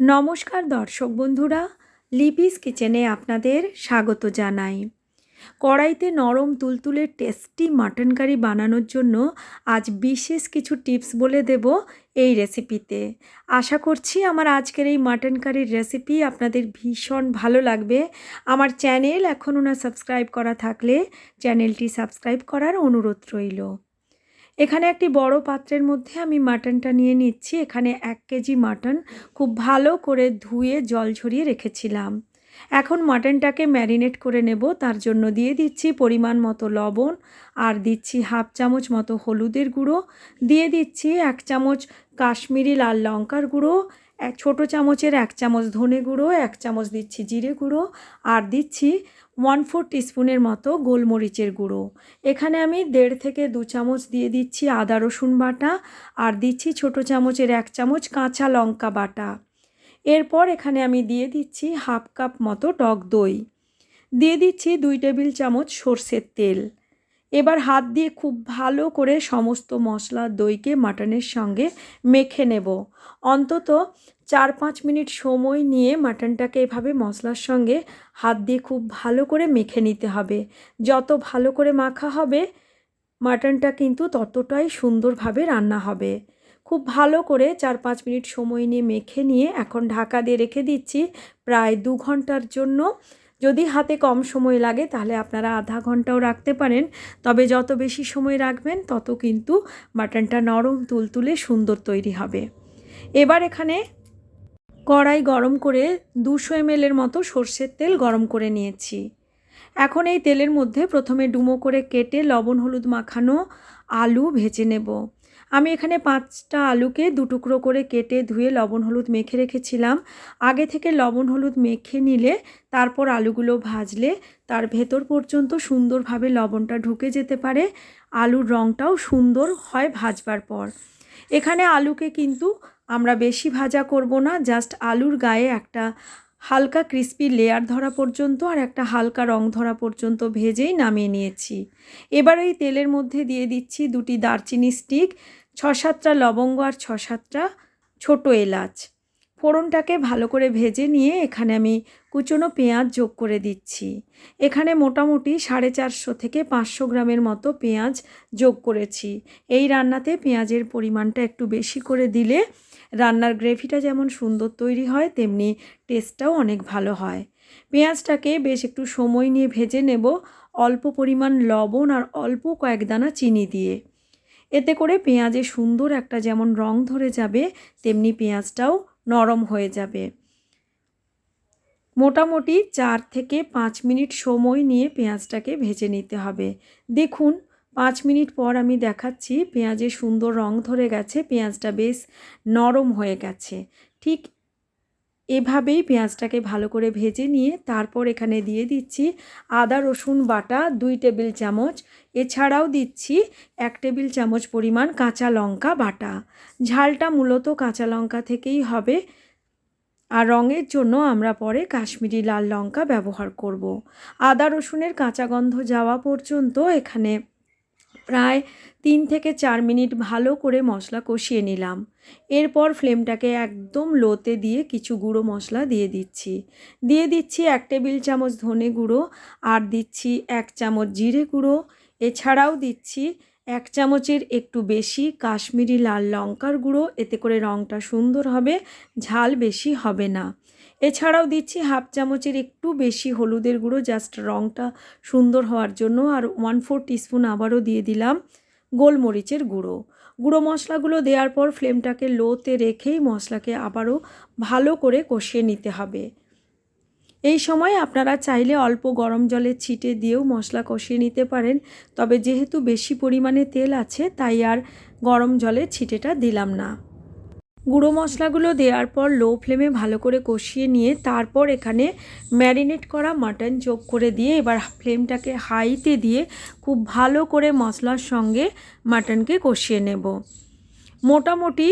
নমস্কার দর্শক বন্ধুরা, লিপিস কিচেনে আপনাদের স্বাগত জানাই। কড়াইতে নরম তুলতুলে টেস্টি মাটন কারি বানানোর জন্য আজ বিশেষ কিছু টিপস বলে দেব এই রেসিপিতে। আশা করছি আমার আজকের এই মাটন কারির রেসিপি আপনাদের ভীষণ ভালো লাগবে। আমার চ্যানেল এখনও না সাবস্ক্রাইব করা থাকলে চ্যানেলটি সাবস্ক্রাইব করার অনুরোধ রইল। এখানে একটি বড় পাত্রের মধ্যে আমি মাটনটা নিয়ে নিচ্ছি। এখানে এক কেজি মাটন খুব ভালো করে ধুয়ে জল ঝরিয়ে রেখেছিলাম। এখন মাটনটাকে ম্যারিনেট করে নেব। তার জন্য দিয়ে দিচ্ছি পরিমাণ মতো লবণ আর দিচ্ছি হাফ চামচ মতো হলুদের গুঁড়ো। দিয়ে দিচ্ছি এক চামচ কাশ্মীরি লাল লঙ্কার গুঁড়ো, এক ছোটো চামচের এক চামচ ধনে গুঁড়ো, এক চামচ দিচ্ছি জিরে গুঁড়ো, আর দিচ্ছি ওয়ান ফোর টিস্পুনের মতো গোলমরিচের গুঁড়ো। এখানে আমি দেড় থেকে দু চামচ দিয়ে দিচ্ছি আদা রসুন বাটা, আর দিচ্ছি ছোটো চামচের এক চামচ কাঁচা লঙ্কা বাটা। এরপর এখানে আমি দিয়ে দিচ্ছি হাফ কাপ মতো টক দই। দিয়ে দিচ্ছি দুই টেবিল চামচ সর্ষের তেল। এবার হাত দিয়ে খুব ভালো করে সমস্ত মশলা, দইকে মাটনের সঙ্গে মেখে নেব। অন্তত চার পাঁচ মিনিট সময় নিয়ে মাটনটাকে এভাবে মশলার সঙ্গে হাত দিয়ে খুব ভালো করে মেখে নিতে হবে। যত ভালো করে মাখা হবে, মাটনটা কিন্তু ততটাই সুন্দরভাবে রান্না হবে। খুব ভালো করে চার পাঁচ মিনিট সময় নিয়ে মেখে নিয়ে এখন ঢাকা দিয়ে রেখে দিচ্ছি। প্রায় দু ঘণ্টার জন্য যদি হাতে কম সময় লাগে তাহলে আপনারা আধা ঘন্টাও রাখতে পারেন। তবে যত বেশি সময় রাখবেন, তত কিন্তু মাটনটা নরম তুলতুলে সুন্দর তৈরি হবে। এবার এখানে কড়াই গরম করে দুশো এমএলের মতো সর্ষের তেল গরম করে নিয়েছি। এখন এই তেলের মধ্যে প্রথমে ডুমো করে কেটে লবণ, হলুদ মাখানো আলু ভেজে নেব। আমি এখানে পাঁচটা আলুকে দু টুকরো করে কেটে ধুয়ে লবণ, হলুদ মেখে রেখেছিলাম। আগে থেকে লবণ, হলুদ মেখে নিলে তারপর আলুগুলো ভাজলে তার ভেতর পর্যন্ত সুন্দরভাবে লবণটা ঢুকে যেতে পারে। আলুর রঙটাও সুন্দর হয় ভাজবার পর। এখানে আলুকে কিন্তু আমরা বেশি ভাজা করব না, জাস্ট আলুর গায়ে একটা হালকা ক্রিস্পি লেয়ার ধরা পর্যন্ত আর একটা হালকা রং ধরা পর্যন্ত ভেজেই নামিয়ে নিয়েছি। এবার ওই তেলের মধ্যে দিয়ে দিচ্ছি দুটি দারচিনি স্টিক, ছ সাতটা লবঙ্গ আর ছ সাতটা ছোটো এলাচ। ফোড়নটাকে ভালো করে ভেজে নিয়ে এখানে আমি কুচনো পেঁয়াজ যোগ করে দিচ্ছি। এখানে মোটামুটি সাড়ে চারশো থেকে পাঁচশো গ্রামের মতো পেঁয়াজ যোগ করেছি। এই রান্নাতে পেঁয়াজের পরিমাণটা একটু বেশি করে দিলে রান্নার গ্রেভিটা যেমন সুন্দর তৈরি হয়, তেমনি টেস্টটাও অনেক ভালো হয়। পেঁয়াজটাকে বেশ একটু সময় নিয়ে ভেজে নেব, অল্প পরিমাণ লবণ আর অল্প কয়েক দানা চিনি দিয়ে। এতে করে পেঁয়াজে সুন্দর একটা যেমন রং ধরে যাবে, তেমনি পেঁয়াজটাও নরম হয়ে যাবে। মোটামুটি চার থেকে পাঁচ মিনিট সময় নিয়ে পেঁয়াজটাকে ভেজে নিতে হবে। দেখুন, পাঁচ মিনিট পর আমি দেখাচ্ছি পেঁয়াজের সুন্দর রং ধরে গেছে, পেঁয়াজটা বেশ নরম হয়ে গেছে। ঠিক এভাবেই পেঁয়াজটাকে ভালো করে ভেজে নিয়ে তারপর এখানে দিয়ে দিচ্ছি আদা, রসুন বাটা, দুই টেবিল চামচ। এছাড়াও দিচ্ছি এক টেবিল চামচ পরিমাণ কাঁচা লঙ্কা বাটা। ঝালটা মূলত কাঁচা লঙ্কা থেকেই হবে। আর রঙের জন্য আমরা পরে কাশ্মীরি লাল লঙ্কা ব্যবহার করব। আদা, রসুনের কাঁচা গন্ধ যাওয়া পর্যন্ত এখানে প্রায় তিন থেকে চার মিনিট ভালো করে মশলা কষিয়ে নিলাম। এরপর ফ্লেমটাকে একদম লোতে দিয়ে কিছু গুঁড়ো মশলা দিয়ে দিচ্ছি। দিয়ে দিচ্ছি এক টেবিল চামচ ধনে গুঁড়ো আর দিচ্ছি এক চামচ জিরে গুঁড়ো। এছাড়াও দিচ্ছি এক চামচের একটু বেশি কাশ্মীরি লাল লঙ্কার গুঁড়ো। এতে করে রঙটা সুন্দর হবে, ঝাল বেশি হবে না। এছাড়াও দিচ্ছি হাফ চামচের একটু বেশি হলুদের গুঁড়ো জাস্ট রঙটা সুন্দর হওয়ার জন্য, আর ওয়ান ফোর টিস্পুন আবারও দিয়ে দিলাম গোলমরিচের গুঁড়ো। গুঁড়ো মশলাগুলো দেওয়ার পর ফ্লেমটাকে লোতে রেখেই মশলাকে আবারও ভালো করে কষিয়ে নিতে হবে। এই সময় আপনারা চাইলে অল্প গরম জলে ছিটে দিয়েও মশলা কষিয়ে নিতে পারেন, তবে যেহেতু বেশি পরিমাণে তেল আছে, তাই আর গরম জলে ছিটেটা দিলাম না। গুঁড়ো মশলাগুলো দেওয়ার পর লো ফ্লেমে ভালো করে কষিয়ে নিয়ে তারপর এখানে ম্যারিনেট করা মাটন যোগ করে দিয়ে এবার ফ্লেমটাকে হাইতে দিয়ে খুব ভালো করে মশলার সঙ্গে মাটনকে কষিয়ে নেব। মোটামুটি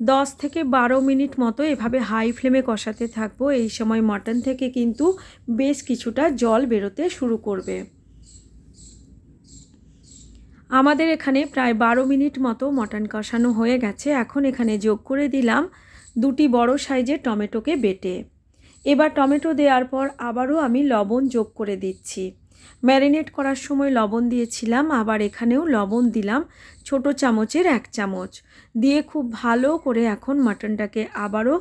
দশ থেকে বারো মিনিট মতো এভাবে হাই ফ্লেমে কষাতে থাকব। এই সময় মাটন থেকে কিন্তু বেশ কিছুটা জল বেরোতে শুরু করবে। আমাদের এখানে প্রায় বারো মিনিট মতো মটন কষানো হয়ে গেছে। এখন এখানে যোগ করে দিলাম দুটি বড় সাইজের টমেটোকে বেটে। এবার টমেটো দেওয়ার পর আবারও আমি লবণ যোগ করে দিচ্ছি। ম্যারিনেট করার সময় লবণ দিয়েছিলাম, আবার এখানেও লবণ দিলাম ছোট চামচের এক চামচ। দিয়ে খুব ভালো করে এখন মাটনটাকে আবারও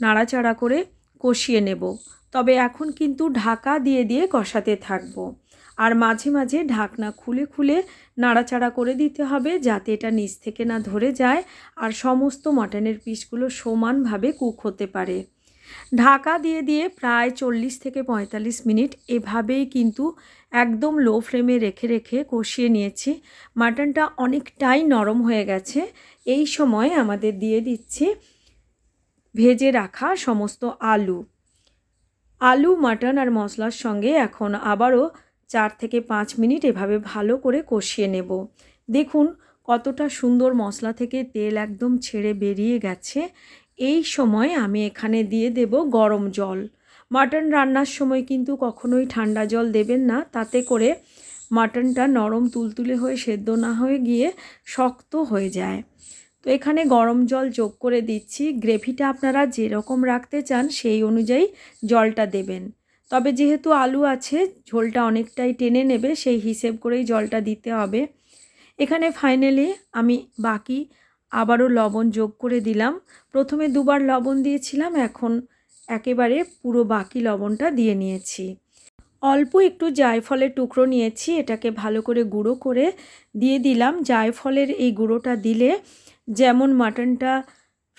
নাড়াচাড়া করে কষিয়ে নেব। তবে এখন কিন্তু ঢাকা দিয়ে দিয়ে কষাতে থাকব। আর মাঝে মাঝে ঢাকনা খুলে খুলে নাড়াচাড়া করে দিতে হবে যাতে এটা নিচ থেকে না ধরে যায় আর সমস্ত মটনের পিসগুলো সমানভাবে কুক হতে পারে। ঢাকা দিয়ে দিয়ে প্রায় চল্লিশ থেকে পঁয়তাল্লিশ মিনিট এভাবেই কিন্তু একদম লো ফ্লেমে রেখে রেখে কষিয়ে নিয়েছি। মাটনটা অনেকটাই নরম হয়ে গেছে। এই সময় আমাদের দিয়ে দিচ্ছি ভেজে রাখা সমস্ত আলু। আলু, মাটন আর মশলার সঙ্গে এখন আবারও চার থেকে পাঁচ মিনিট এভাবে ভালো করে কষিয়ে নেব। দেখুন কতটা সুন্দর মশলা থেকে তেল একদম ছেড়ে বেরিয়ে গেছে। এই সময় আমি এখানে দিয়ে দেব গরম জল। মাটন রান্নার সময় কিন্তু কখনোই ঠান্ডা জল দেবেন না। তাতে করে মাটনটা নরম তুলতুলে হয়ে সেদ্ধ না হয়ে গিয়ে শক্ত হয়ে যায়। তো এখানে গরম জল যোগ করে দিচ্ছি। গ্রেভিটা আপনারা যেরকম রাখতে চান সেই অনুযায়ী জলটা দেবেন। তবে যেহেতু আলু আছে, ঝোলটা অনেকটাই টেনে নেবে, সেই হিসেব করেই জলটা দিতে হবে। এখানে ফাইনালি আমি বাকি আবারও লবণ যোগ করে দিলাম। প্রথমে দুবার লবণ দিয়েছিলাম, এখন একেবারে পুরো বাকি লবণটা দিয়ে নিয়েছি। অল্প একটু জায়ফলের টুকরো নিয়েছি, এটাকে ভালো করে গুঁড়ো করে দিয়ে দিলাম। জায়ফলের এই গুঁড়োটা দিলে যেমন মাটনটা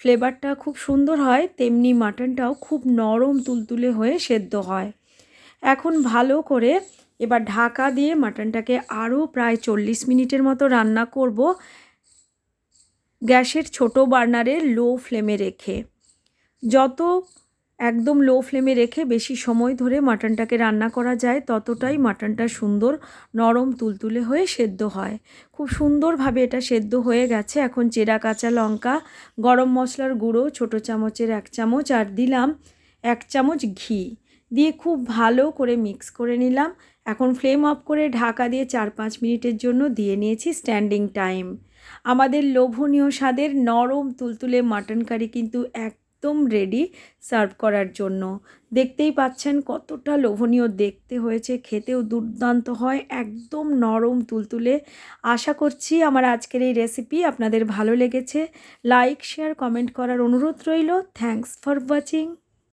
ফ্লেভারটা খুব সুন্দর হয়, তেমনি মাটনটাও খুব নরম তুলতুলে হয়ে সেদ্ধ হয়। এখন ভালো করে এবার ঢাকা দিয়ে মাটনটাকে আরও প্রায় চল্লিশ মিনিটের মতো রান্না করব গ্যাসের ছোট বার্নারে লো ফ্লেমে রেখে। যত একদম লো ফ্লেমে রেখে বেশি সময় ধরে মাটনটাকে রান্না করা যায়, ততটাই মাটনটা সুন্দর নরম তুলতুলে হয়ে সেদ্ধ হয়। খুব সুন্দরভাবে এটা সেদ্ধ হয়ে গেছে। এখন চেরা কাঁচা লঙ্কা, গরম মশলার গুঁড়ো, ছোট চামচের এক চামচ আর দিলাম এক চামচ ঘি। দিয়ে খুব ভালো করে মিক্স করে নিলাম। এখন ফ্লেম অফ করে ঢাকা দিয়ে চার পাঁচ মিনিটের জন্য দিয়ে নিয়েছি স্ট্যান্ডিং টাইম আমাদের লোভনীয় স্বাদের নরম তুলতুলে মাটন কারি কিন্তু একদম রেডি সার্ভ করার জন্য। দেখতেই পাচ্ছেন কতটা লোভনীয় দেখতে হয়েছে, খেতেও দুর্দান্ত হয়, একদম নরম তুলতুলে। আশা করছি আমার আজকের এই রেসিপি আপনাদের ভালো লেগেছে। লাইক শেয়ার কমেন্ট করার অনুরোধ রইল। Thanks for watching